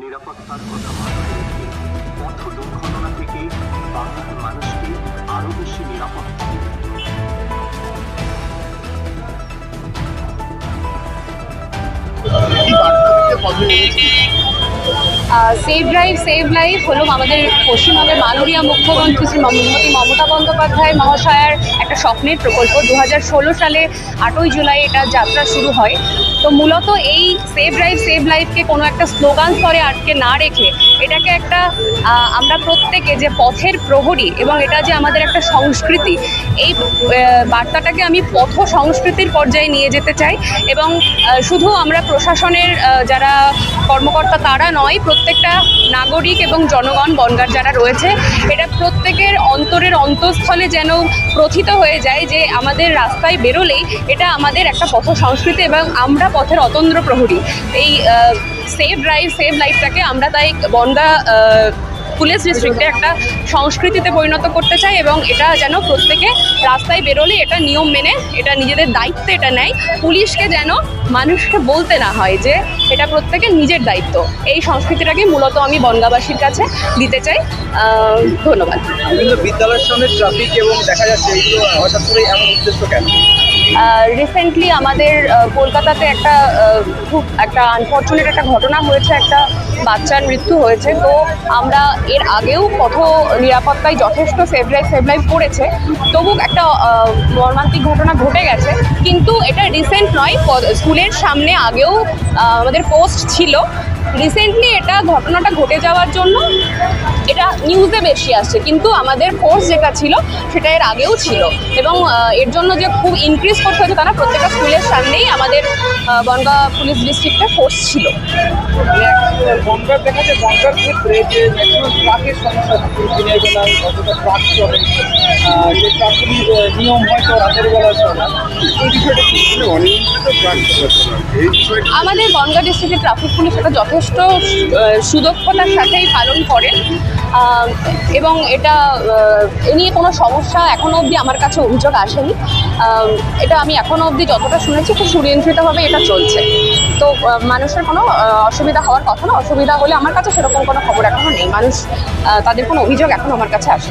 নিরাপত্তার কথা মাথায় রেখে পথ দুর্ঘটনা থেকে বাংলার মানুষকে আরও বেশি নিরাপত্তা দিতে কি বার্তা দিতে পথে নেমেছি সেভ ড্রাইভ সেভ লাইফ হলো আমাদের পশ্চিমবঙ্গের মাননীয় মুখ্যমন্ত্রী শ্রী মমতামতি মমতা বন্দ্যোপাধ্যায় মহাশয়ার একটা স্বপ্নের প্রকল্প। দু হাজার ষোলো সালে আটই জুলাই এটা যাত্রা শুরু হয়। তো মূলত এই সেভ ড্রাইভ সেভ লাইফকে কোনো একটা স্লোগান স্তরে আটকে না রেখে এটাকে একটা আমরা প্রত্যেকে যে পথের প্রহরী এবং এটা যে আমাদের একটা সংস্কৃতি, এই বার্তাটাকে আমি পথ সংস্কৃতির পর্যায়ে নিয়ে যেতে চাই এবং শুধু আমরা প্রশাসনের যারা কর্মকর্তা তারা নয় প্রত্যেকটা নাগরিক এবং জনগণ, বনগার যারা রয়েছে এটা প্রত্যেকের অন্তরের অন্তঃস্থলে যেন প্রথিত হয়ে যায় যে আমাদের রাস্তায় বেরোলেই এটা আমাদের একটা পথ সংস্কৃতি এবং আমরা পথের অতন্দ্র প্রহরী। এই সেভ ড্রাইভ সেভ লাইফটাকে আমরা তাই বনগা পুলিশ ডিস্ট্রিক্টে একটা সংস্কৃতিতে পরিণত করতে চাই এবং এটা যেন প্রত্যেকে রাস্তায় বেরোলে এটা নিয়ম মেনে এটা নিজেদের দায়িত্বে এটা নেয়। পুলিশকে যেন মানুষকে বলতে না হয় যে এটা প্রত্যেকের নিজের দায়িত্ব। এই সংস্কৃতিটাকে মূলত আমি বনগাবাসীর কাছে দিতে চাই। ধন্যবাদ। বিদ্যালয়ের সামনে ট্রাফিক এবং দেখা যাচ্ছে এইগুলো হঠাৎ করে এমন উদ্দেশ্য কেন? রিসেন্টলি আমাদের কলকাতাতে একটা খুব একটা আনফর্চুনেট একটা ঘটনা হয়েছে। একটা বাচ্চার মৃত্যু হয়েছে, তো আমরা এর আগেও পথ নিরাপত্তায় যথেষ্ট সেভ লাইফ সেভ করেছে তবু একটা মর্মান্তিক ঘটনা ঘটে গেছে। কিন্তু এটা রিসেন্ট নয় স্কুলের সামনে আগেও আমাদের পোস্ট ছিল। রিসেন্টলি এটা ঘটনাটা ঘটে যাওয়ার জন্য এটা নিউজে বেশি আসছে। কিন্তু আমাদের ফোর্স যেটা ছিল, সেটা এর আগেও ছিল। এবং এর জন্য যে খুব ইনক্রিজ করতে হয়েছে তারা প্রত্যেকটা স্কুলের সামনেই আমাদের বনগাঁ পুলিশ ডিস্ট্রিক্টে ফোর্স ছিল। বনগার দেখা যায় বন্ধার ক্ষেত্রে যে ট্রাকের সমস্যা দিনের বেলায় অতটা ট্রাক চলে? আমাদের বনগাঁ ডিস্ট্রিক্টের ট্রাফিক পুলিশ এটা যথেষ্ট সুদক্ষতার সাথেই পালন করেন এবং এটা এ নিয়ে কোনো সমস্যা এখনও অবধি আমার কাছে অভিযোগ আসেনি। এটা আমি এখনও অবধি যতটা শুনেছি, খুব সুনিয়ন্ত্রিতভাবে এটা চলছে। তো মানুষের কোনো অসুবিধা হওয়ার কথা না। অসুবিধা হলে আমার কাছে সেরকম কোনো খবর এখনও নেই। মানুষ তাদের কোনো অভিযোগ এখনও আমার কাছে আসে